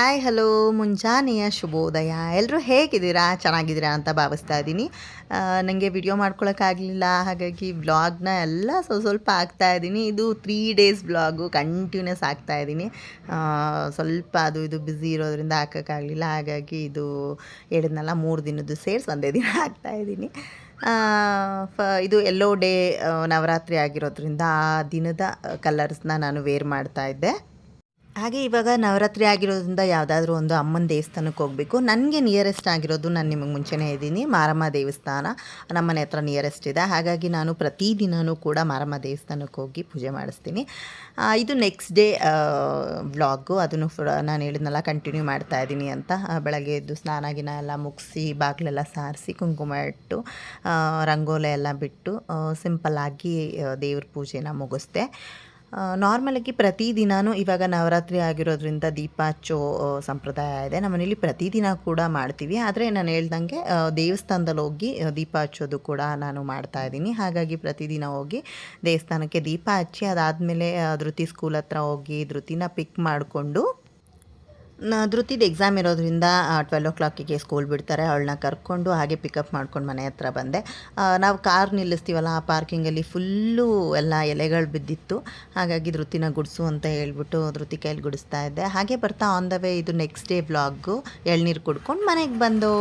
ಆಯ್ hello, ಮುಂಜಾನೆಯ ಶುಭೋದಯ. ಎಲ್ಲರೂ ಹೇಗಿದ್ದೀರಾ? ಚೆನ್ನಾಗಿದ್ದೀರಾ ಅಂತ ಭಾವಿಸ್ತಾ ಇದ್ದೀನಿ. ನನಗೆ ವಿಡಿಯೋ ಮಾಡ್ಕೊಳಕ್ಕಾಗಲಿಲ್ಲ. ಹಾಗಾಗಿ ವ್ಲಾಗ್ನ ಎಲ್ಲ ಸ್ವಲ್ಪ ಸ್ವಲ್ಪ ಹಾಕ್ತಾ ಇದ್ದೀನಿ. ಇದು ತ್ರೀ ಡೇಸ್ ಬ್ಲಾಗು ಕಂಟಿನ್ಯೂಸ್ ಆಗ್ತಾ ಇದ್ದೀನಿ. ಸ್ವಲ್ಪ ಅದು ಇದು ಬ್ಯುಸಿ ಇರೋದ್ರಿಂದ ಹಾಕೋಕ್ಕಾಗಲಿಲ್ಲ. ಹಾಗಾಗಿ ಇದು ಹೇಳಿದ್ನಲ್ಲ, ಮೂರು ದಿನದ್ದು ಸೇರಿಸಿ ಒಂದೇ ದಿನ ಆಗ್ತಾ ಇದ್ದೀನಿ. ಫ ಇದು ಎಲ್ಲೋ ಡೇ ನವರಾತ್ರಿ ಆಗಿರೋದ್ರಿಂದ ಆ ದಿನದ ಕಲರ್ಸ್ನ ನಾನು ವೇರ್ ಮಾಡ್ತಾ ಇದ್ದೆ. ಹಾಗೆ ಇವಾಗ ನವರಾತ್ರಿ ಆಗಿರೋದ್ರಿಂದ ಯಾವುದಾದ್ರೂ ಒಂದು ಅಮ್ಮನ ದೇವಸ್ಥಾನಕ್ಕೆ ಹೋಗಬೇಕು. ನನಗೆ ನಿಯರೆಸ್ಟ್ ಆಗಿರೋದು ನಾನು ನಿಮಗೆ ಮುಂಚೆನೇ ಇದ್ದೀನಿ ಮಾರಮ್ಮ ದೇವಸ್ಥಾನ. ನಮ್ಮನೆ ಹತ್ರ ನಿಯರೆಸ್ಟ್ ಇದೆ. ಹಾಗಾಗಿ ನಾನು ಪ್ರತಿದಿನವೂ ಕೂಡ ಮಾರಮ್ಮ ದೇವಸ್ಥಾನಕ್ಕೆ ಹೋಗಿ ಪೂಜೆ ಮಾಡಿಸ್ತೀನಿ. ಇದು ನೆಕ್ಸ್ಟ್ ಡೇ ವ್ಲಾಗು ಅದನ್ನು ನಾನು ಹೇಳಿದ್ನೆಲ್ಲ ಕಂಟಿನ್ಯೂ ಮಾಡ್ತಾ ಇದ್ದೀನಿ ಅಂತ. ಬೆಳಗ್ಗೆ ಎದ್ದು ಸ್ನಾನ ಗಿನ ಎಲ್ಲ ಮುಗಿಸಿ, ಬಾಗಿಲೆಲ್ಲ ಸಾರಿಸಿ, ಕುಂಕುಮ ಇಟ್ಟು ರಂಗೋಲಿ ಎಲ್ಲ ಬಿಟ್ಟು ಸಿಂಪಲ್ಲಾಗಿ ದೇವ್ರ ಪೂಜೆನ ಮುಗಿಸ್ದೆ. ನಾರ್ಮಲಾಗಿ ಪ್ರತಿದಿನವೂ ಇವಾಗ ನವರಾತ್ರಿ ಆಗಿರೋದ್ರಿಂದ ದೀಪ ಹಚ್ಚೋ ಸಂಪ್ರದಾಯ ಇದೆ. ನಮ್ಮನೇಲಿ ಪ್ರತಿದಿನ ಕೂಡ ಮಾಡ್ತೀವಿ. ಆದರೆ ನಾನು ಹೇಳ್ದಂಗೆ ದೇವಸ್ಥಾನದಲ್ಲಿ ಹೋಗಿ ದೀಪ ಹಚ್ಚೋದು ಕೂಡ ನಾನು ಮಾಡ್ತಾ ಇದ್ದೀನಿ. ಹಾಗಾಗಿ ಪ್ರತಿದಿನ ಹೋಗಿ ದೇವಸ್ಥಾನಕ್ಕೆ ದೀಪ ಹಚ್ಚಿ ಅದಾದಮೇಲೆ ಧೃತಿ ಸ್ಕೂಲ್ ಹತ್ರ ಹೋಗಿ ಧೃತಿನ ಪಿಕ್ ಮಾಡಿಕೊಂಡು ಧೃತಿದ ಎಕ್ಸಾಮ್ ಇರೋದ್ರಿಂದ ಟ್ವೆಲ್ ಓ ಕ್ಲಾಕಿಗೆ ಸ್ಕೂಲ್ ಬಿಡ್ತಾರೆ. ಅವಳನ್ನ ಕರ್ಕೊಂಡು ಹಾಗೆ ಪಿಕಪ್ ಮಾಡ್ಕೊಂಡು ಮನೆ ಹತ್ರ ಬಂದೆ. ನಾವು ಕಾರ್ ನಿಲ್ಲಿಸ್ತೀವಲ್ಲ, ಆ ಪಾರ್ಕಿಂಗಲ್ಲಿ ಫುಲ್ಲು ಎಲ್ಲ ಎಲೆಗಳು ಬಿದ್ದಿತ್ತು. ಹಾಗಾಗಿ ಧೃತಿನ ಗುಡಿಸು ಅಂತ ಹೇಳ್ಬಿಟ್ಟು ಧೃತಿ ಕೈಯಲ್ಲಿ ಗುಡಿಸ್ತಾ ಇದ್ದೆ. ಹಾಗೆ ಬರ್ತಾ ಆನ್ ದ ವೇ ಇದು ನೆಕ್ಸ್ಟ್ ಡೇ ವ್ಲಾಗು ಎಳ್ನೀರು ಕುಡ್ಕೊಂಡು ಮನೆಗೆ ಬಂದು.